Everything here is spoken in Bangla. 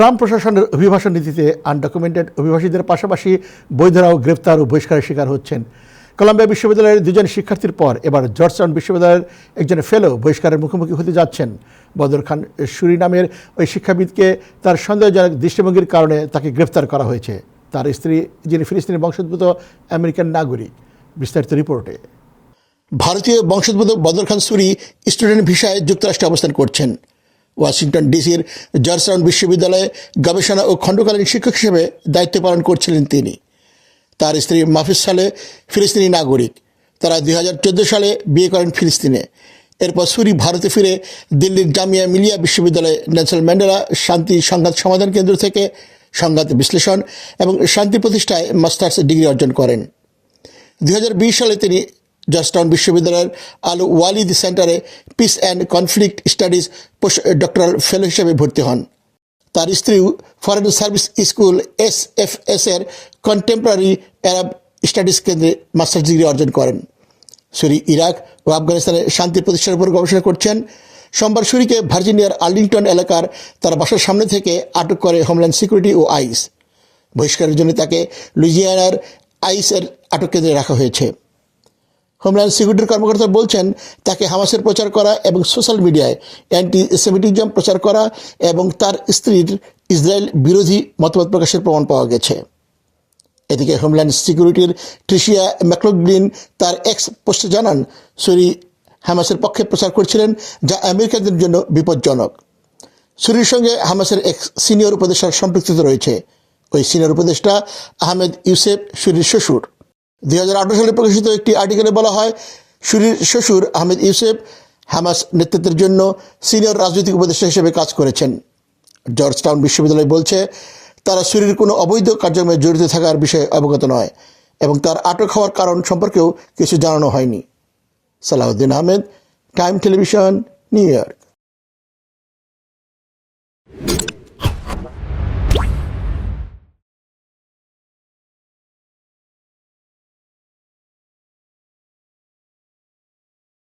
ট্রাম্প প্রশাসনের অভিবাসন নীতিতে আনডকুমেন্টেড অভিবাসীদের পাশাপাশি বৈধরাও গ্রেপ্তার ও বহিষ্কারের শিকার হচ্ছেন। কলাম্বিয়া বিশ্ববিদ্যালয়ের দুজন শিক্ষার্থীর পর এবার জর্জটাউন বিশ্ববিদ্যালয়ের একজন ফেলো বহিষ্কারের মুখোমুখি হতে যাচ্ছেন। বদর খান সুরি নামের ওই শিক্ষাবিদকে তার সন্দেহজনক দৃষ্টিভঙ্গির কারণে তাকে গ্রেপ্তার করা হয়েছে। তার স্ত্রী, যিনি ফিলিস্তিনি বংশোদ্ভূত আমেরিকান নাগরিক। বিস্তারিত রিপোর্টে। ভারতীয় বংশোদ্ভূত বদর খান সুরি স্টুডেন্ট ভিসায় যুক্তরাষ্ট্রে অবস্থান করছেন। ওয়াশিংটন ডিসির জর্জটাউন বিশ্ববিদ্যালয়ে গবেষণা ও খণ্ডকালীন শিক্ষক হিসেবে দায়িত্ব পালন করছিলেন তিনি। তার স্ত্রী মাফিজ সালে ফিলিস্তিনি নাগরিক। তারা দুই হাজার চোদ্দ সালে বিয়ে করেন ফিলিস্তিনে। এরপর সুরি ভারতে ফিরে দিল্লির জামিয়া মিলিয়া বিশ্ববিদ্যালয়ে নেলসন ম্যান্ডেলা শান্তি সংঘাত সমাধান কেন্দ্র থেকে সংঘাত বিশ্লেষণ এবং শান্তি প্রতিষ্ঠায় মাস্টার্স ডিগ্রি অর্জন করেন। দুই হাজার বিশ সালে তিনি জর্জটাউন বিশ্ববিদ্যালয়ের আল ওয়ালিদ সেন্টারে peace and conflict studies doctoral fellow হিসেবে ভর্তি হন। তার স্ত্রীও foreign service school S F S এর কন্টেম্পোরারি অ্যারাব স্টাডিজ কেন্দ্রে মাস্টার্স ডিগ্রি অর্জন করেন। সুরি, ইরাক ও আফগানিস্তানের শান্তি প্রতিষ্ঠার উপর গবেষণা করছেন। সোমবার সুরিকে ভার্জিনিয়ার আর্লিংটন এলাকার তার বাসার সামনে থেকে আটক করে হোমল্যান্ড সিকিউরিটি ও আইস বহিষ্কারের জন্য তাকে লুইজিয়ানার আইসের আটক কেন্দ্রে রাখা হয়েছে। হোমল্যান্ড সিকিউরিটির কর্মকর্তা বলছেন, তাকে হামাসের প্রচার করা এবং সোশ্যাল মিডিয়ায় অ্যান্টি সেমিটিজম প্রচার করা এবং তার স্ত্রীর ইসরায়েল বিরোধী মতামত প্রকাশের প্রমাণ পাওয়া গেছে। এদিকে হোমল্যান্ড সিকিউরিটির ট্রিশিয়া ম্যাকলোগ্লিন তার এক্স পোস্টে জানান, সুরি হামাসের পক্ষে প্রচার করছিলেন, যা আমেরিকানদের জন্য বিপজ্জনক। সুরির সঙ্গে হামাসের এক সিনিয়র উপদেষ্টার সম্পৃক্ততা রয়েছে। ওই সিনিয়র উপদেষ্টা আহমেদ ইউসেফ সুরির শ্বশুর। দুই হাজার আঠেরো সালে প্রকাশিত একটি আর্টিকেলে বলা হয়, সুরির শ্বশুর আহমেদ ইউসেফ হামাস নেতৃত্বের জন্য সিনিয়র রাজনৈতিক উপদেষ্টা হিসেবে কাজ করেছেন। জর্জ টাউন বিশ্ববিদ্যালয় বলছে, তারা সুরির কোনো অবৈধ কার্যক্রমে জড়িত থাকার বিষয়ে অবগত নয় এবং তার আটক হওয়ার কারণ সম্পর্কেও কিছু জানানো হয়নি। Salahuddin Ahmed, Time Television, New York.